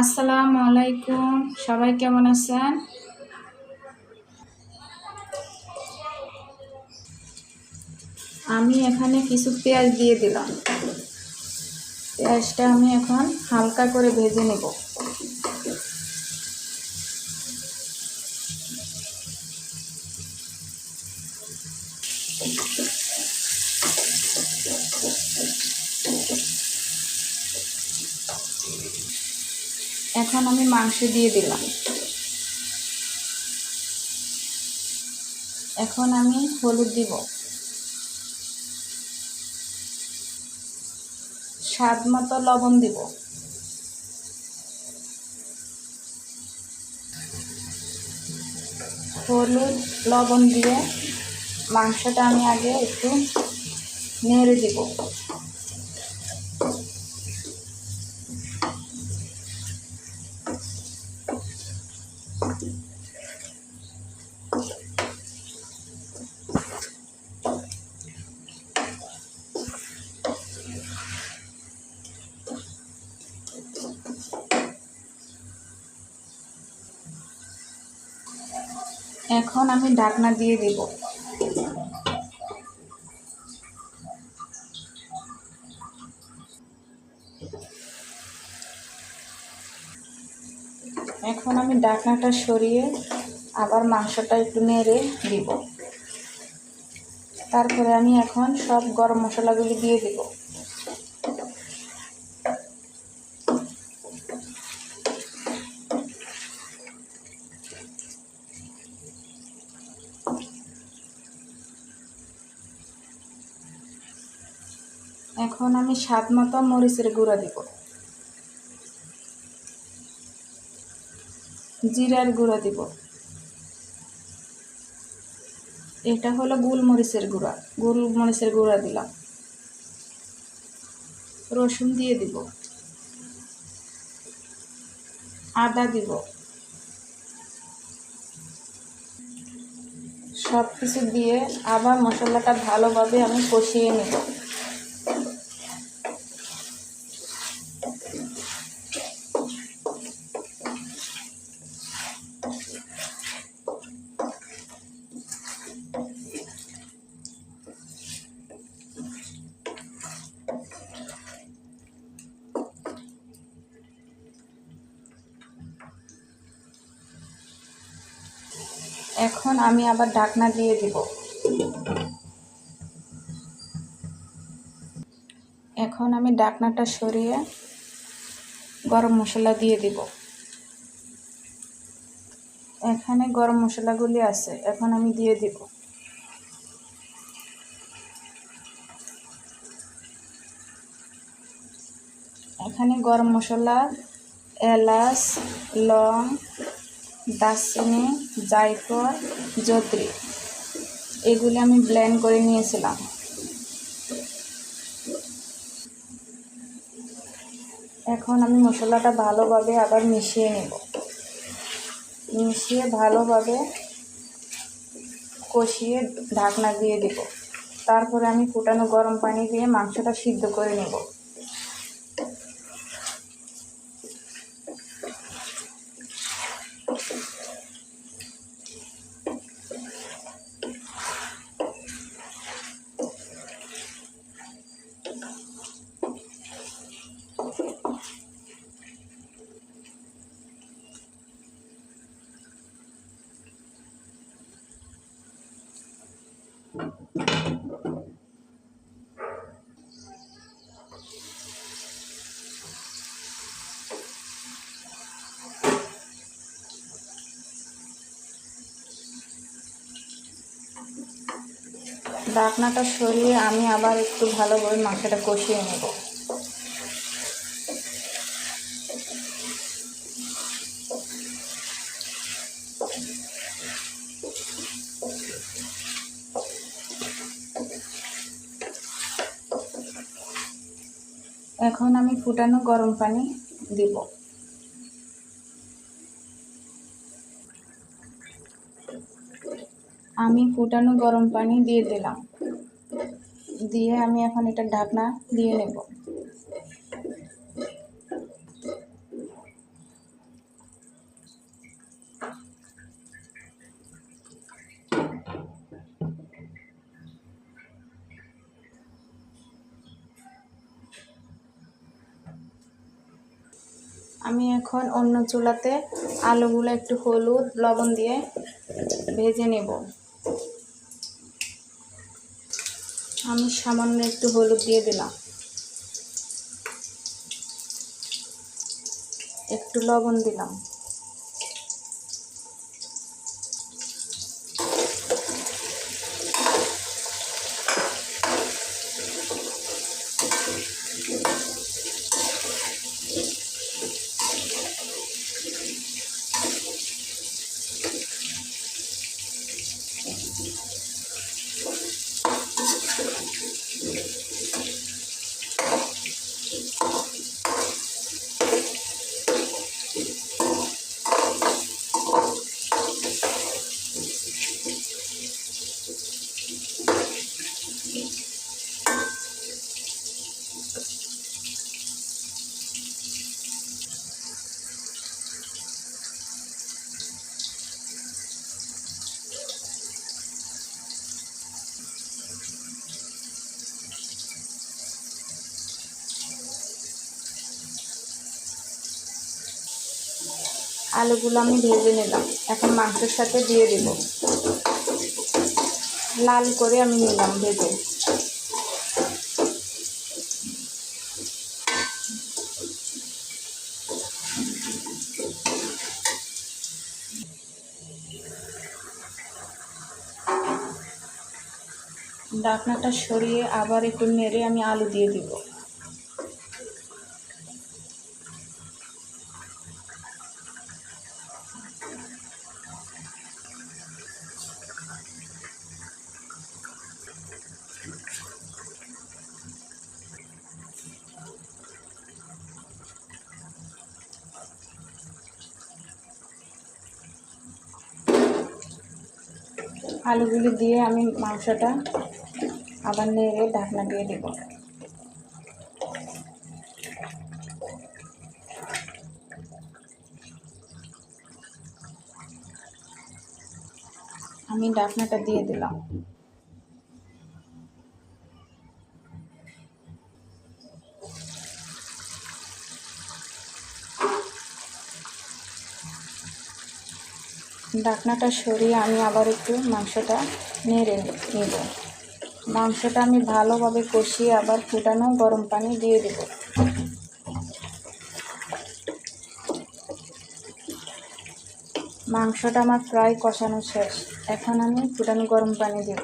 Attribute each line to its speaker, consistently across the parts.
Speaker 1: আসসালামু আলাইকুম। সবাই কেমন আছেন? আমি এখানে কিছু পেঁয়াজ দিয়ে দিলাম। পেঁয়াজটা আমি এখন হালকা করে ভেজে নেব। এখন আমি মাংস দিয়ে দিলাম। এখন আমি হলুদ দিব। স্বাদ মতো লবণ দিব। হলুদ, লবণ দিয়ে মাংসটা আমি আগে একটু নেড়ে দিব। এখন আমি ঢাকনা দিয়ে দিব। এখন আমি ঢাকনাটা সরিয়ে আবার মাংসটা একটু নেড়ে দিব। তারপরে আমি এখন সব গরম মশলাগুলি দিয়ে দিব। এখন আমি স্বাদ মতো মরিচের গুঁড়া দিব। জিরার গুঁড়া দিব। এটা হলো গোলমরিচের গুঁড়া। গোলমরিচের গুঁড়া দিলাম। রসুন দিয়ে দিব। আদা দিব। সব কিছু দিয়ে আবার মশলাটা ভালোভাবে আমি কষিয়ে নেব। এখন আমি আবার ঢাকনা দিয়ে দিব। এখন আমি ঢাকনাটা সরিয়ে গরম মশলা দিয়ে দিব। এখানে গরম মশলাগুলি আছে, এখন আমি দিয়ে দিব। এখানে গরম মশলা, এলাচ, লং দারচিনি জায়ফল জত্রি এগুলি আমি ব্লেন্ড করে নিয়েছিলাম। এখন আমি মশলাটা ভালোভাবে আবার মিশিয়ে নেব। মিশিয়ে ভালোভাবে কষিয়ে ঢাকনা দিয়ে দেব। তারপরে আমি ফুটানো গরম পানি দিয়ে মাংসটা সিদ্ধ করে নেব। ঢাকনাটা সরিয়ে আমি আবার একটু ভালোভাবে মাংসটা কষিয়ে নেব। এখন আমি ফুটানো গরম পানি দিব। আমি ফুটানো গরম পানি দিয়ে দিলাম। দিয়ে আমি এখন এটা ঢাকনা দিয়ে নেব। আমি এখন অন্য চুলাতে আলুগুলো একটু হলুদ, লবণ দিয়ে ভেজে নেব। আমি সামান্য একটু হলুদ দিয়ে দিলাম। একটু লবণ দিলাম। আলুগুলো আমি ভেজে নিলাম। এখন মাংসের সাথে দিয়ে দেব। লাল করে আমি নিলাম ভেজে। ডাকনাটা সরিয়ে আবার একটু নেড়ে আমি আলু দিয়ে দিব। আলুগুলি দিয়ে আমি মাংসটা আবার নেড়ে ঢাকনা দিয়ে দেব। আমি ঢাকনাটা দিয়ে দিলাম। ঢাকনাটা সরিয়ে আমি আবার একটু মাংসটা নেড়ে নেব। মাংসটা আমি ভালোভাবে কষিয়ে আবার ফুটানো গরম পানি দিয়ে দেব। মাংসটা আমার প্রায় কষানো শেষ। এখন আমি ফুটানো গরম পানি দেব।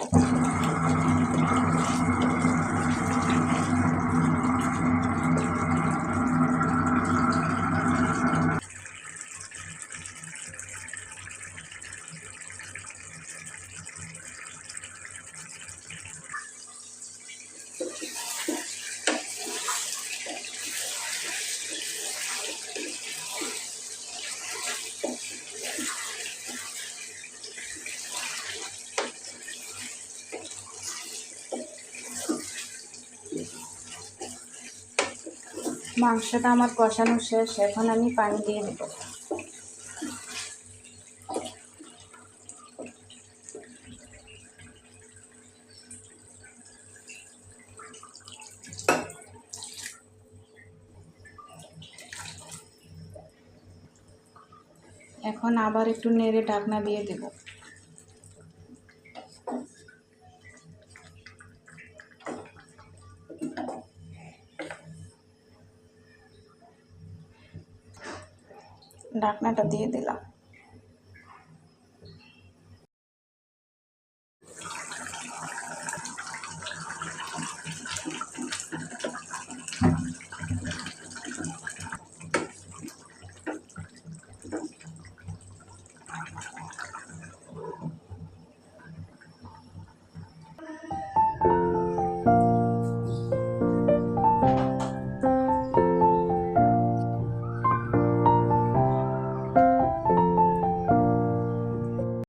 Speaker 1: মাংসটা আমার কষানো শেষ, এখন আমি পানি দিয়ে দেব এখন আবার একটু নেড়ে ঢাকনা দিয়ে দেব। ঢাকনাটা দিয়ে দিলাম Thank you.